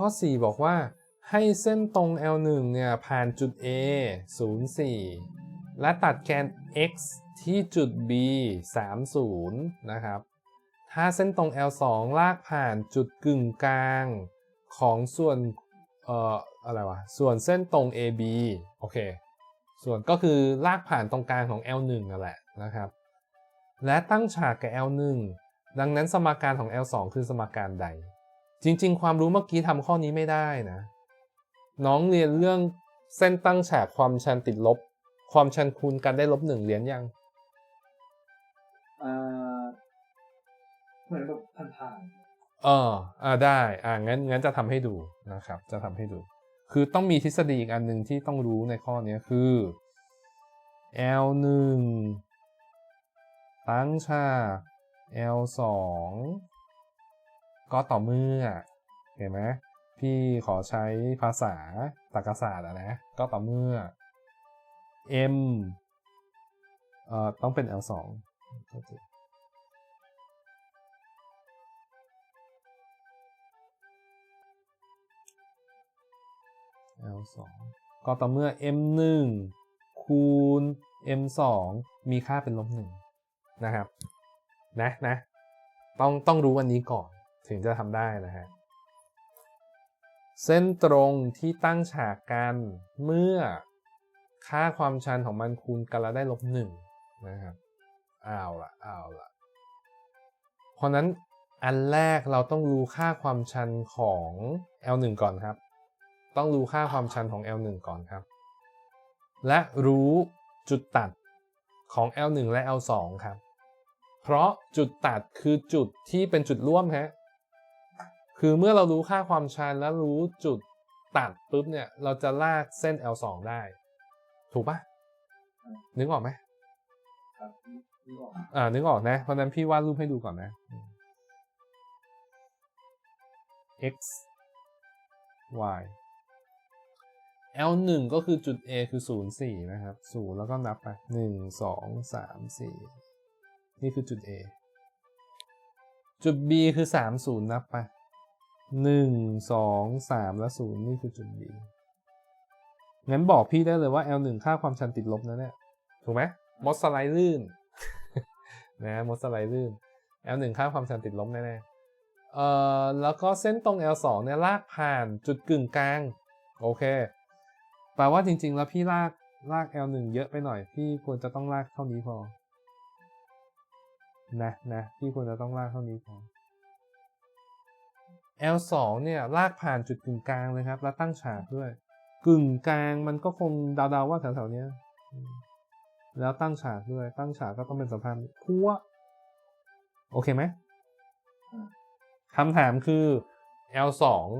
ข้อ 4 บอกว่า ให้เส้นตรง L1 เนี่ยผ่านจุด A 0 4 และตัดแกน x ที่จุด B 3 0นะครับ ถ้าเส้นตรง L2 ลากผ่านจุดกึ่งกลางของส่วนเอ่ออะไรวะ ส่วนเส้นตรง AB โอเค ส่วนก็คือลากผ่านตรงกลางของ L1 นั่นแหละนะครับ และตั้งฉากกับ L1 ดังนั้นสมการของ L2 คือสมการใด จริง ๆ ความรู้เมื่อกี้ทำข้อนี้ไม่ได้นะ น้องเรียนเรื่องเส้นตั้งฉากความชันติดลบ ความชันคูณกันได้ลบหนึ่งเรียนยังอ่าเหมือนแบบผ่านเอออ่าได้ อ่างั้นงั้นจะทำให้ดูนะครับ จะทำให้ดู คือต้องมีทฤษฎีอีกอันหนึ่งที่ต้องรู้ในข้อนี้คือ L 1ตั้งฉาก L 2 ก็ต่อเมื่อ เห็นไหมพี่ขอใช้ภาษาตรรกศาสตร์นะ ก็ต่อเมื่อ M เอ่อต้องเป็น L 2 L 2 ก็ต่อเมื่อ M 1 คูณ M 2 มีค่าเป็นลบหนึ่งนะครับ นะนะต้องต้องรู้วันนี้ก่อน ถึงจะทำได้นะฮะเส้นตรงที่ตั้งฉากกันเมื่อค่าความชันของมันคูณกันแล้วได้ลบหนึ่งนะครับเอาละเอาละเพราะนั้นอันแรกเราต้องรู้ค่าความชันของ L1 ก่อนครับ ต้องรู้ค่าความชันของ L1 ก่อนครับ และรู้จุดตัดของ L1 และ L2 ครับ เพราะจุดตัดคือจุดที่เป็นจุดร่วมฮะ คือเมื่อเรารู้ค่าความชันและรู้จุดตัดปุ๊บเนี่ย เราจะลากเส้น L2 ได้ ถูกปะนึกออกไหมครับนี่ออกอ่า นึกออกนะ เพราะนั้นพี่วาดรูปให้ดูก่อนนะ x y L 1ก็คือจุด A คือ 0 4 นะครับ 0 แล้วก็นับไป 1 2 3 4 นี่คือจุด A จุด B คือ 3 0 นับไป 1 2 3 และ 0 นี่คือจุด B งั้นบอกพี่ได้เลยว่า L 1 ค่าความชันติดลบนะเนี่ย ถูกไหมมดสไลด์ลื่น นะมดสไลด์ลื่น L 1 ค่าความชันติดลบแน่ๆ เอ่อ แล้วก็เส้นตรง L 2 เนี่ยลากผ่านจุดกึ่งกลาง โอเค แปลว่าจริง ๆ แล้วพี่ลากลาก L 1 เยอะไปหน่อย พี่ควรจะต้องลากเท่านี้พอ นะนะพี่ควรจะต้องลากเท่านี้พอ L 2 เนี่ยลากผ่านจุดกึ่งกลางเลยครับ แล้วตั้งฉากด้วย กึ่งกลางมันก็คงเดาๆว่าแถวๆนี้แล้วตั้งฉากด้วย ตั้งฉากก็ต้องเป็นสะพานธ์พัวโอเคไหมคำถามคือ L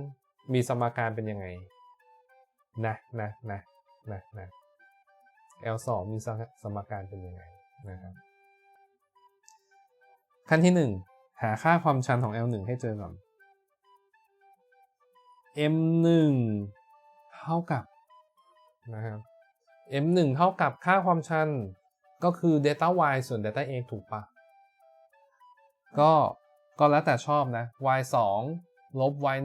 2 มีสมการเป็นยังไง นะนะนะนะนะ L 2 มีสมการเป็นยังไงนะครับ ขั้นที่ 1 หาค่าความชันของ L 1 ให้เจอก่อน M 1 เท่ากับนะครับ M 1 เท่ากับค่าความชันก็คือ delta y ส่วน delta a ถูกปะก็ก็แล้วแต่ชอบนะ y 2ลบ y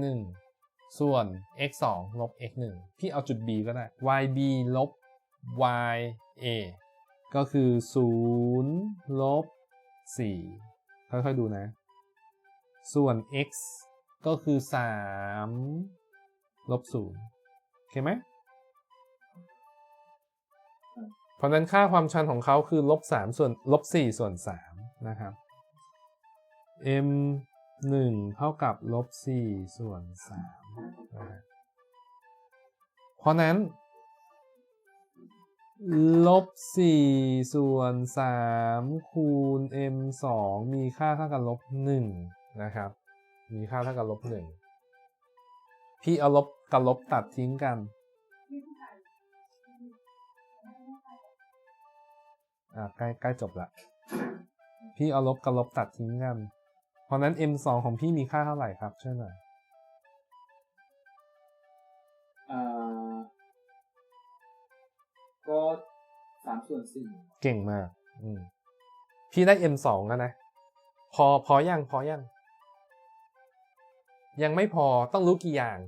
1ส่วน x 2ลบ x 1พี่เอาจุด b ก็ได้ y b ลบ y a ก็คือ 0 ลบ 4 ค่อย ๆ ดูนะ ส่วน x ก็คือ 3 ลบ0โอเคไหม เพราะนั้นค่าความชันของเขาคือลบ3ส่วนลบ4ส่วน3นะครับ m 1 เท่ากับลบ4ส่วน3นะฮะเพราะนั้นลบ4ส่วน3คูณ m 2มีค่าเท่ากับลบ1นะครับ มีค่าเท่ากับลบ1พี่เอาลบ กับลบตัดทิ้งกันอ่าใกล้ใกล้จบละพี่เอาลบกับลบตัดทิ้งกัน เพราะนั้น m 2ของพี่มีค่าเท่าไหร่ครับช่วยหน่อยอ่าก็สามส่วนสี่เก่งมาก อืมพี่ได้ m 2แล้วนะ พอพอยังพอยัง ยังไม่พอต้องรู้กี่อย่าง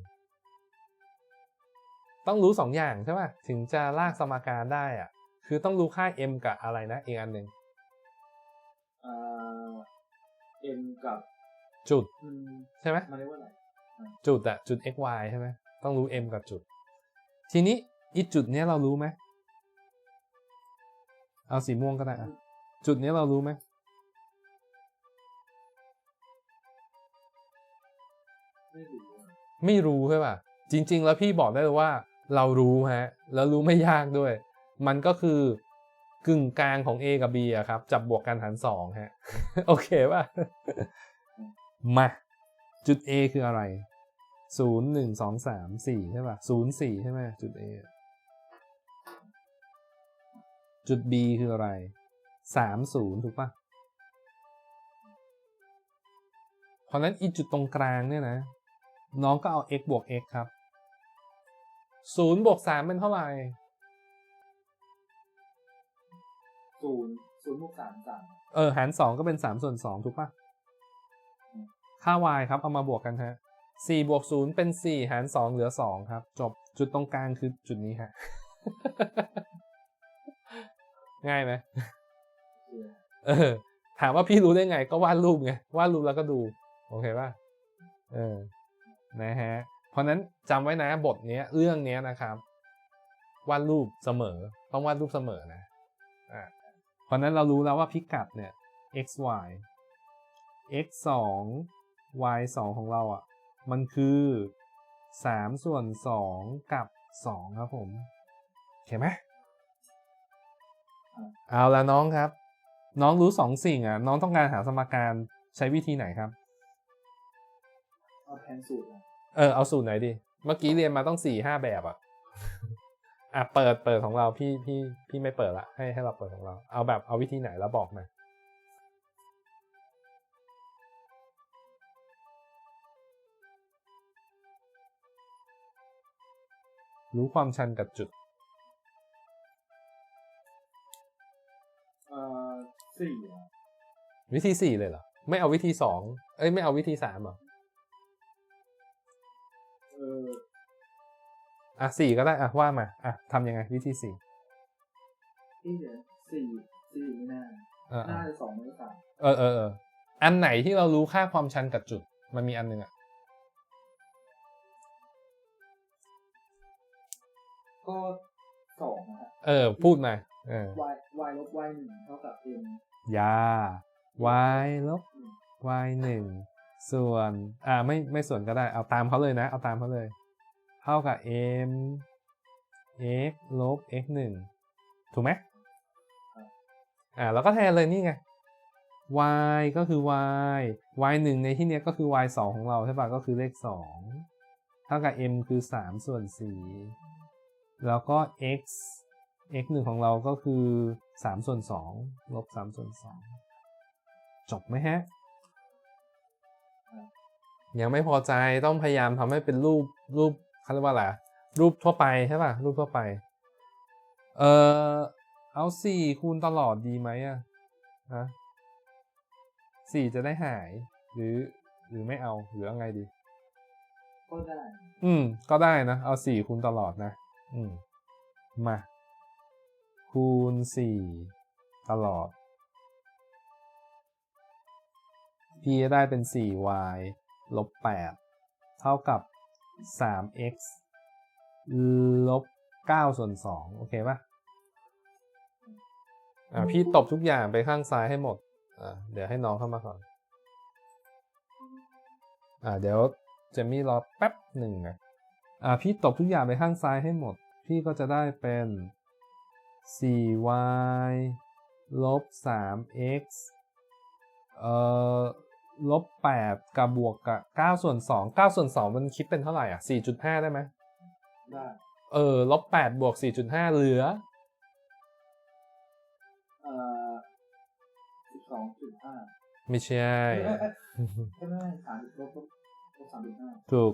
ต้องรู้สองอย่างใช่ป่ะถึงจะลากสมการได้อะ คือต้องรู้ค่า m กับอะไรนะอีกอันหนึ่งอ่าเอ็มกับจุดอืมใช่ไหมมันเรียกว่าอะไรจุดอะจุด x y ใช่ไหมต้องรู้ m กับจุด ทีนี้อีจุดเนี้ยเรารู้ไหมเอาสีม่วงก็ได้อะจุดเนี้ยเรารู้ไหมไม่รู้อะไม่รู้ใช่ป่ะจริง ๆ แล้วพี่บอกได้เลยว่า เรารู้ฮะแล้วรู้ไม่ยากด้วย มันก็คือกึ่งกลางของ a กับ b อะครับ จับบวกกันหารสองฮะ โอเคป่ะ มา จุด a คืออะไรศูนย์หนึ่งสองสามสี่ใช่ป่ะศูนย์สี่ใช่ไหมจุด a จุด b คืออะไรสามศูนย์ถูกป่ะ เพราะฉะนั้นอีจุดตรงกลางเนี่ยนะ น้องก็เอา x บวก x ครับ ศูนย์บวกสามเป็นเท่าไหร่ศูนย์ศูนย์บวกสามสามเออหารสองก็เป็นสามส่วนสองถูกปะค่า y ครับ เอามาบวกกันฮะสี่บวกศูนย์เป็นสี่หารสองเหลือสองครับ จบจุดตรงกลางคือจุดนี้ฮะ ง่ายไหมเชื่อเออ ถามว่าพี่รู้ได้ไง ก็วาดรูปไง วาดรูปแล้วก็ดู โอเคป่ะ เออ นะฮะ เพราะนั้นจำไว้นะบทเนี้ยเรื่องเนี้ยนะครับวาดรูปเสมอต้องวาดรูปเสมอนะอ่าเพราะนั้นเรารู้แล้วว่าพิกัดเนี่ย x y x 2 y 2ของเราอะ มันคือ 3 ส่วน 2 กับ 2 ครับผมโอเคไหมเอาละน้องครับ น้องรู้สองสิ่งอะ น้องต้องการหาสมการใช้วิธีไหนครับเอาแทนสูตร เออเอาสูตรไหนดี เมื่อกี้เรียนมาต้องสี่ห้าแบบอะอะเปิดเปิดของเราพี่พี่พี่ไม่เปิดละให้ให้เราเปิดของเรา เอาแบบเอาวิธีไหนแล้วบอกมารู้ความชันกับจุดเอ่อสี่อะวิธีสี่เลยเหรอ ไม่เอาวิธีสองเอ้ยไม่เอาวิธีสามเหรอเอ อะสี่ก็ได้อะว่ามาอะทำยังไงวิธีสี่ที่เดี๋ยวสี่สี่ไม่น่าเออเอน่าอจะสองไม่สามเออเออเอออันไหนที่เรารู้ค่าความชันกับจุด มันมีอันหนึ่งอะก็สองนะฮะ เออ พูดมาเออ y y ลบ y หนึ่งเท่ากับ m ยา y ลบ y หนึ่งส่วน อ่าไม่ไม่ส่วนก็ได้เอาตามเขาเลยนะ เอาตามเขาเลย เท่ากับ m x ลบ x หนึ่งถูกไหมอ่าแล้วก็แทนเลยนี่ไง y ก็คือ y y หนึ่งในที่เนี้ยก็คือ y สองของเราใช่ปะก็คือเลขสองเท่ากับ m คือสามส่วนสี่แล้วก็ x x หนึ่งของเราก็คือสามส่วนสองลบสามส่วนสองจบไหมฮะ ยังไม่พอใจต้องพยายามทำให้เป็นรูปรูป เขาเรียกว่าอะไรอะรูปทั่วไปใช่ป่ะ รูปทั่วไป เออเอาสี่คูณตลอดดีไหมอะฮะสี่จะได้หาย หรือ หรือไม่เอาหรือเอาไงดี ก็ได้ อืม ก็ได้นะ เอาสี่คูณตลอดนะ อืม มา คูณสี่ตลอดพี่จะได้เป็น 4y ลบ 8 เท่ากับ 3x ลบ9ส่วน2โอเคปะอะพี่ตบทุกอย่างไปข้างซ้ายให้หมด อะเดี๋ยวให้น้องเข้ามาก่อน อ่า เดี๋ยวเจมี่รอแป๊บหนึ่งนะอ่าพี่ตบทุกอย่างไปข้างซ้ายให้หมด พี่ก็จะได้เป็น 4y ลบ 3x เอ่อ ลบ8กับบวกกับ9ส่วน2 9ส่วน2มันคิดเป็นเท่าไหร่อะ4.5ได้ไหมได้เออลบ8บวก4.5เหลือเอ่อสิบสองจุดห้าไม่ใช่ใช่ไหมสามลบลบลบสามจุดห้าถูก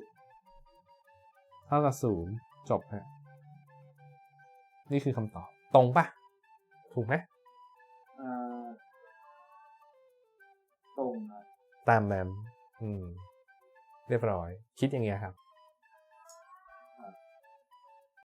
เท่ากับ0จบฮะนี่คือคำตอบ ตรงปะถูกไหมเอ่อตรงนะ ตามนั้น อืม เรียบร้อย คิดอย่างเงี้ยครับ